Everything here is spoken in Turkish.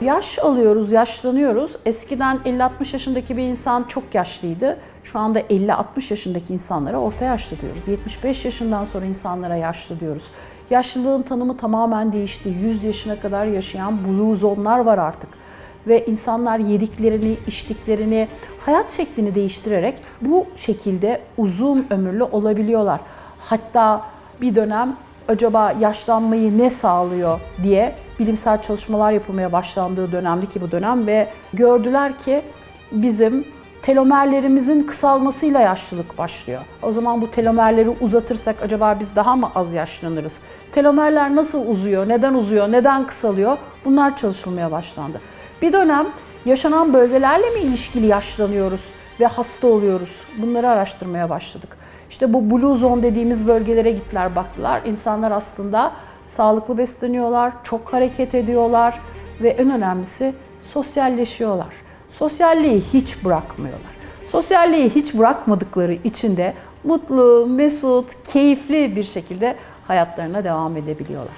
yaş alıyoruz, yaşlanıyoruz. Eskiden 50-60 yaşındaki bir insan çok yaşlıydı. Şu anda 50-60 yaşındaki insanlara orta yaşlı diyoruz. 75 yaşından sonra insanlara yaşlı diyoruz. Yaşlılığın tanımı tamamen değişti. 100 yaşına kadar yaşayan blue zone'lar var artık ve insanlar yediklerini, içtiklerini, hayat şeklini değiştirerek bu şekilde uzun ömürlü olabiliyorlar. Hatta bir dönem acaba yaşlanmayı ne sağlıyor diye bilimsel çalışmalar yapılmaya başlandığı dönemdi ki bu dönem ve gördüler ki bizim telomerlerimizin kısalmasıyla yaşlılık başlıyor. O zaman bu telomerleri uzatırsak acaba biz daha mı az yaşlanırız? Telomerler nasıl uzuyor, neden uzuyor, neden kısalıyor? Bunlar çalışılmaya başlandı. Bir dönem yaşanan bölgelerle mi ilişkili yaşlanıyoruz ve hasta oluyoruz? Bunları araştırmaya başladık. İşte bu blue zone dediğimiz bölgelere gittiler baktılar. İnsanlar aslında sağlıklı besleniyorlar, çok hareket ediyorlar ve en önemlisi sosyalleşiyorlar. Sosyalliği hiç bırakmıyorlar. Sosyalliği hiç bırakmadıkları için de mutlu, mesut, keyifli bir şekilde hayatlarına devam edebiliyorlar.